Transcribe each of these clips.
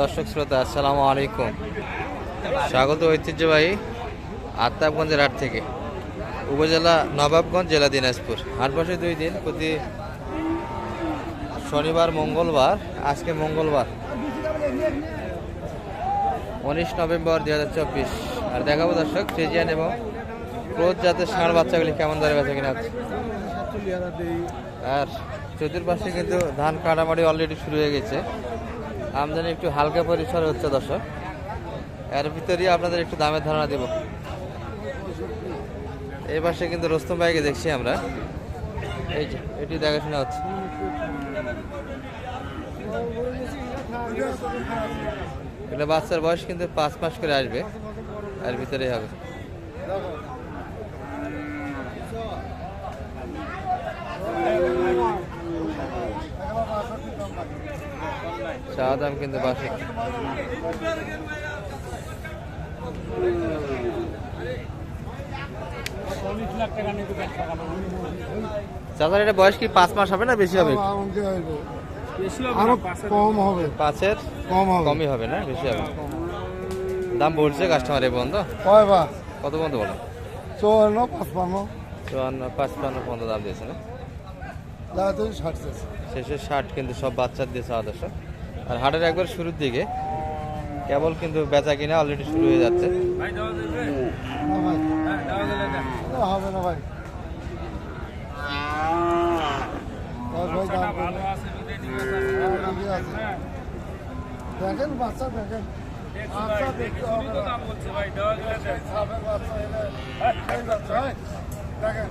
দর্শক শ্রোতা, আসসালামু আলাইকুম। স্বাগত ঐতিহ্যবাহী আত্মাবগঞ্জের হাট থেকে। উপজেলা নবাবগঞ্জ, জেলা দিনাজপুর। হাট বসে দুই দিন, প্রতি শনিবার, মঙ্গলবার, আজকে মঙ্গলবার, উনিশ নভেম্বর দুই হাজার চব্বিশ। আর দেখাবো দর্শক, ফ্রিজিয়ান এবং ক্রোধ জাতের ষাঁড় বাচ্চাগুলি কেমন দরে বেচা কিনা আর চতুর্পাশে কিন্তু ধান কাটামারি অলরেডি শুরু হয়ে গেছে। আমদানি একটু হালকা পরিসরে হচ্ছে, দর্শক। এর ভিতরেই আপনাদের একটু দামের ধারণা দেব। এই পাশে কিন্তু রস্তম ভাইকে দেখছি আমরা। এই যে, এটি দেখাশোনা হচ্ছে। এগুলো বাচ্চার বয়স কিন্তু পাঁচ মাস করে আসবে। এর ভিতরেই হবে। চা দাম কিন্তু বাসে। চাচার এটা বয়স কি পাঁচ মাস হবে না বেশি হবে আরও কম হবে। পাঁচের? কম হবে। কমই হবে না? বেশি হবে। দাম বলছে কাস্টমার এ কত বলো? চুয়ান্ন পাঁচপান্ন। চুয়ান্ন পাঁচপান্ন পর্যন্ত দাম দিয়েছে না? শেষ শেষে ষাট কিন্তু সব বাচ্চার দিয়ে চাওয়া দর্শক। আর হাটের একবার শুরুর দিকে। কেবল কিন্তু বেচা কিনা অলরেডি শুরু হয়ে যাচ্ছে। না ভাই না, হবে না ভাই দশ ভাই দাম করবে। হ্যাঁ, ঠিকই আছে। দেখেন বাচ্চা দেখেন বাচ্চা দেখতে হবে না। সাপের বাচ্চা এলে, এই বাচ্চা, এই, দেখেন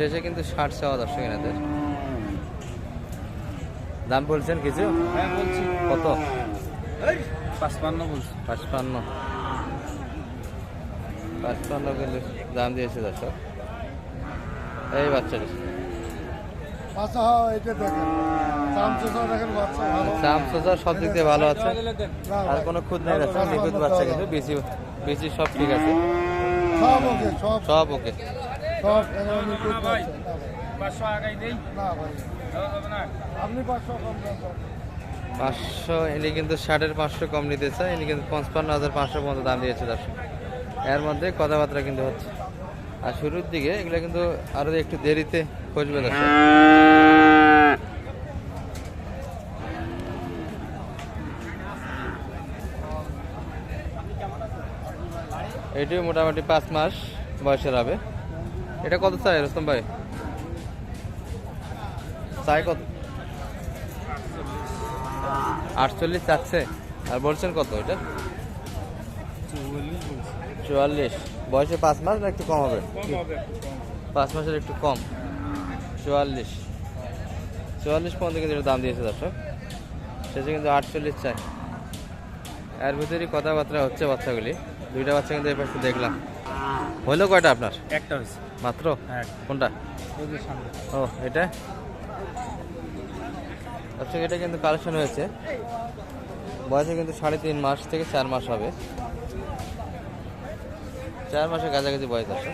শেষে কিন্তু ষাট চাওয়া দর্শক এনাদের। দাম বলছেন কিছু? হ্যাঁ বলছি। কত? পাঁচপান্ন বলছি। পাঁচপান্ন। পাঁচপান্ন কিন্তু দাম দিয়েছে দর্শক। এই বাচ্চাটি। বাচ্চা হয় সব দিক দিয়ে ভালো আছে। আর কোনো খুদ নেই নিখুঁত বাচ্চা কিন্তু বেশি বেশি সব ঠিক আছে। সব ওকে সব। সব ওকে। সব ভাই। পাঁচশো আগাই দেই না ভাই। আপনি পাঁচশো কম পাঁচশো ইনি কিন্তু ষাটের পাঁচশো কম নিতে চায় ইনি কিন্তু পঞ্চান্ন হাজার পাঁচশো পর্যন্ত দাম দিয়েছে দর্শক। এর মধ্যে কথাবার্তা কিন্তু হচ্ছে। আর শুরুর দিকে এগুলো কিন্তু আরও একটু দেরিতে খুঁজবে দর্শক। এটিও মোটামুটি পাঁচ মাস বয়সের হবে। এটা কত চাই, রস্তম ভাই? চাই কত? আটচল্লিশ চাচ্ছে। আর বলছেন কত এটা? চুয়াল্লিশ। বয়সে পাঁচ মাস না একটু কম হবে? পাঁচ মাসের একটু কম। চুয়াল্লিশ। চুয়াল্লিশ পর্যন্ত কিন্তু দাম দিয়েছে দর্শক। শেষে কিন্তু আটচল্লিশ চাই। এর ভিতরেই কথাবার্তা হচ্ছে বাচ্চাগুলি। দুইটা বাচ্চা কিন্তু এই পাশে দেখলাম। হইল কয়টা আপনার? একটা হয়েছে মাত্র? হ্যাঁ। কোনটা? ও এটা? আচ্ছা এটা কিন্তু কালেকশন হয়েছে। বয়সে কিন্তু সাড়ে তিন মাস থেকে চার মাস হবে। চার মাসের কাছাকাছি বয়স আছে।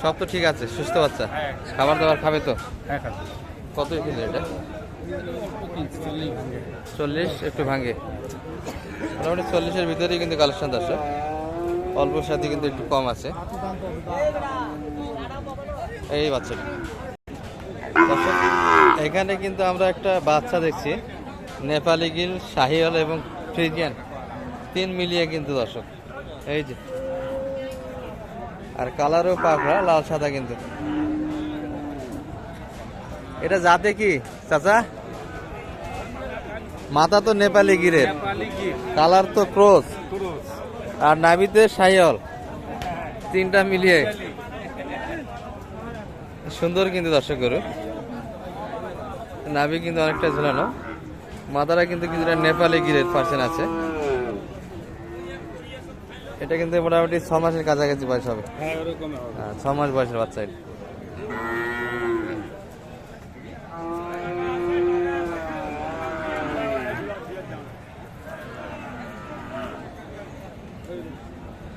সব তো ঠিক আছে সুস্থ বাচ্চা। হ্যাঁ। খাবার দাবার খাবে তো? হ্যাঁ কত কিলো এটা? চল্লিশ একটু ভাঙে। মোটামুটি চল্লিশের ভিতরেই কিন্তু কালেকশন দর্শক অল্পর সাথে কিন্তু একটু কম আছে। এই বাচ্চাটা। এখানে কিন্তু আমরা একটা বাচ্চা দেখছি নেপালি গিল শাহিওয়াল এবং ফ্রিজিয়ান। তিন মিলিয়ে কিন্তু দর্শক। এই যে। আর কালারও পাকড়া লাল সাদা কিন্তু। এটা যাতে কি চাচা? মাথা তো নেপালি গিরের কালার তো ক্রস। ক্রুজ আর নাভিতে সাইয়ল। তিনটা মিলিয়ে। সুন্দর কিন্তু দর্শক গরু। নাভি কিন্তু অনেকটা ঝুলানো। মাথাটা কিন্তু কিছুটা নেপালে গিরের পার্সেন্ট আছে। এটা কিন্তু মোটামুটি ছ মাসের কাছাকাছি বয়স হবে। হ্যাঁ, ছ মাস বয়সের বাচ্চা এটা।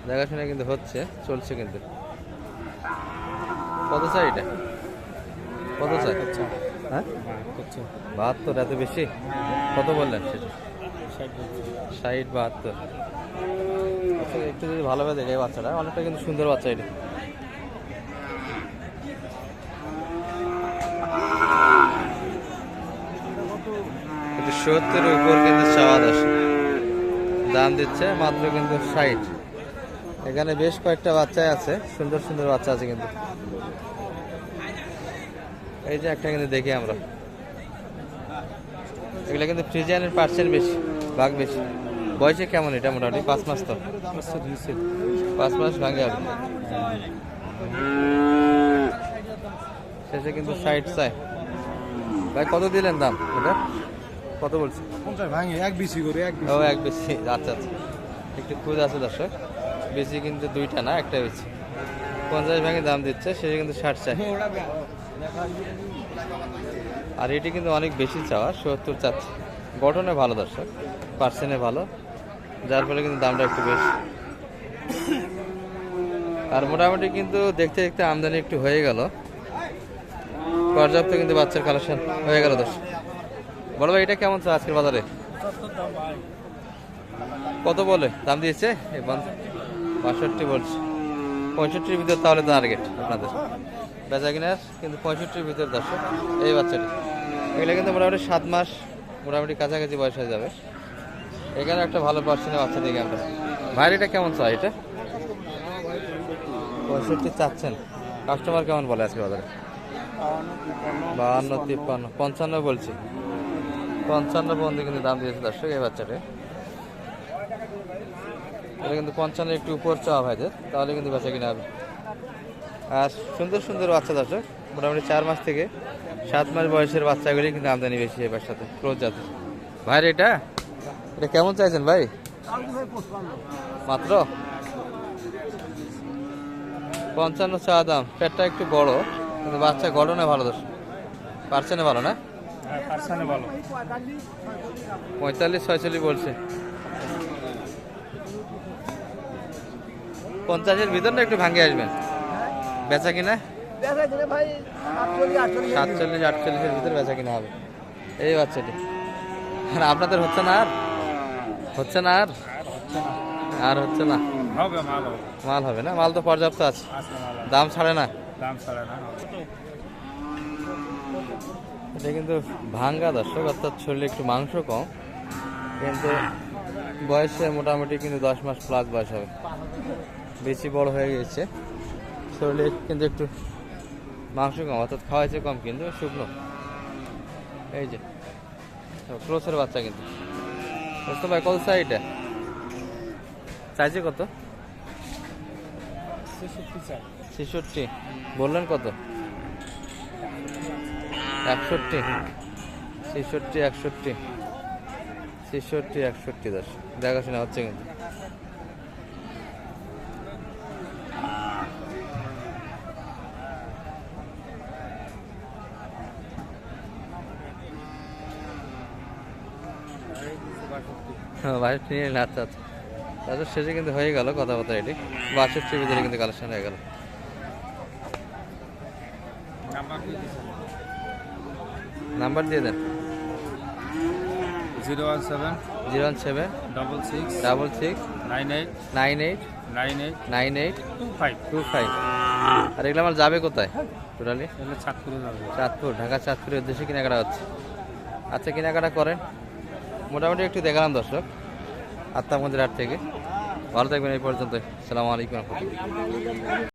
দেখাশোনা কিন্তু হচ্ছে চলছে কিন্তু। কত চাই এটা? কত চাই হ্যাঁ? বাহাত্তর এত বেশি? কত বললেন সেটা? ষাট বাহাত্তর। আচ্ছা, একটু যদি ভালোভাবে দেখে বাচ্চাটা অনেকটা কিন্তু সুন্দর বাচ্চা এটা। সত্তরের উপর কিন্তু চাওয়া আসে। দাম দিচ্ছে মাত্র কিন্তু ষাট। এখানে বেশ কয়েকটা বাচ্চাই আছে। সুন্দর সুন্দর বাচ্চা আছে কিন্তু। এই যে একটা কিন্তু দেখি আমরা। এগুলো কিন্তু ফ্রিজিয়ানের পার্সেন্ট বেশি ভাগ বেশি। বয়সে কেমন এটা মোটামুটি? পাঁচ মাস তো? পাঁচ মাস ভাঙে হবে। শেষে কিন্তু ষাট চাই। ভাই কত দিলেন দাম এটা? কত বলছি? ভাঙে এক বেশি করে এক ও এক বেশি। আচ্ছা আচ্ছা। একটু খুঁজ আছে দর্শক। বেশি কিন্তু দুইটা না একটা বেশি। পঞ্চাশ ভাঙে দাম দিচ্ছে সে কিন্তু ষাট চাই। আর এটি কিন্তু অনেক বেশি চাওয়া সত্তর চাচ্ছে। গঠনে ভালো দর্শক পার্সেন্টে ভালো যার ফলে কিন্তু দামটা একটু বেশি। আর মোটামুটি কিন্তু দেখতে দেখতে আমদানি একটু হয়ে গেল। পর্যাপ্ত কিন্তু বাচ্চার কালেকশন হয়ে গেল দর্শক। বলো ভাই এটা কেমন চা আজকের বাজারে? কত বলে? দাম দিয়েছে? এই বান- বাষট্টি বলছে। পঁয়ষট্টির ভিতর তাহলে টার্গেট আপনাদের। বেচা কিনার কিন্তু পঁয়ষট্টির ভিতর দর্শক, এই বাচ্চাটি। এগুলো কিন্তু মোটামুটি সাত মাস মোটামুটি কাছাকাছি বয়স হয়ে যাবে। এখানে একটা ভালো পার্সেন্টের বাচ্চা দেখি আমরা। ভাইয়ের এটা কেমন চাই এটা? পঁয়ষট্টি চাচ্ছেন। কাস্টমার কেমন বলে আজকে বাজারে? বাহান্ন, তিপ্পান্ন, পঞ্চান্ন বলছি। পঞ্চান্ন পর্যন্ত কিন্তু দাম দিয়েছে দর্শক এই বাচ্চাটা। এটা কিন্তু পঞ্চান্ন একটু উপর চাওয়া ভাইদের তাহলে কিন্তু বেচা কিনা হবে। আর সুন্দর সুন্দর বাচ্চা দর্শক মোটামুটি চার মাস থেকে সাত মাস বয়সের বাচ্চাগুলি কিন্তু আমদানি বেশি এবার সাথে ক্রোজ জাতের। ভাই এটা? এটা কেমন চাইছেন ভাই? মাত্র? পঞ্চান্ন চা দাম পেটটা একটু বড় কিন্তু বাচ্চা গঠনে ভালো দর্শক। পার্সেন্টে ভালো না? হ্যাঁ ভালো। পঁয়তাল্লিশ ছয়চল্লিশ বলছে। পঞ্চাশের ভিতর না একটু ভাঙে আসবেন। বেচা কিনা? সাতচল্লিশ আটচল্লিশের ভিতর বেচা কিনা হবে। এই বাচ্চাটি। আর আপনাদের হচ্ছে না আর? হচ্ছে না আর? আর হচ্ছে না? মাল হবে। না? মাল তো পর্যাপ্ত আছে। দাম ছাড়ে না? দাম ছাড়া না। এটা কিন্তু ভাঙ্গা দর্শক অর্থাৎ শরীরে একটু মাংস কম। কিন্তু বয়সে মোটামুটি কিন্তু দশ মাস প্লাস বয়স হবে। বেশি বড় হয়ে গেছে। শরীরে কিন্তু একটু মাংস কম অর্থাৎ খাওয়াইছে কম কিন্তু শুকনো। এই যে ক্লোসের বাচ্চা কিন্তু। বুঝতে ভাই কত চাই চাইছে কত? ছেষট্টি। বললেন কত? একষট্টি। ছেষট্টি একষট্টি। ছেষট্টি একষট্টি দশ। দেখাশোনা হচ্ছে কিন্তু। বাষট্টি নিয়ে আচ্ছা আচ্ছা তাদের শেষে কিন্তু হয়ে গেল কথাবার্তা এটি। বাষট্টির ভিতরে কিন্তু কালেকশন হয়ে গেল। নাম্বার দিয়ে দেন। Zero one seven zero one seven double six double six nine eight nine eight nine eight nine eight two five two five আর এগুলো আমার যাবে কোথায়? টোটালি চাঁদপুরে যাবে। চাঁদপুর ঢাকা চাঁদপুরের উদ্দেশ্যে কেনাকাটা হচ্ছে। আচ্ছা কেনাকাটা করেন। মোটামুটি একটু দেখালাম দর্শক। আত্মা মন্দির হাট থেকে। ভালো থাকবেন এই পর্যন্ত সালামু আলাইকুম। রহমতুল্লাহ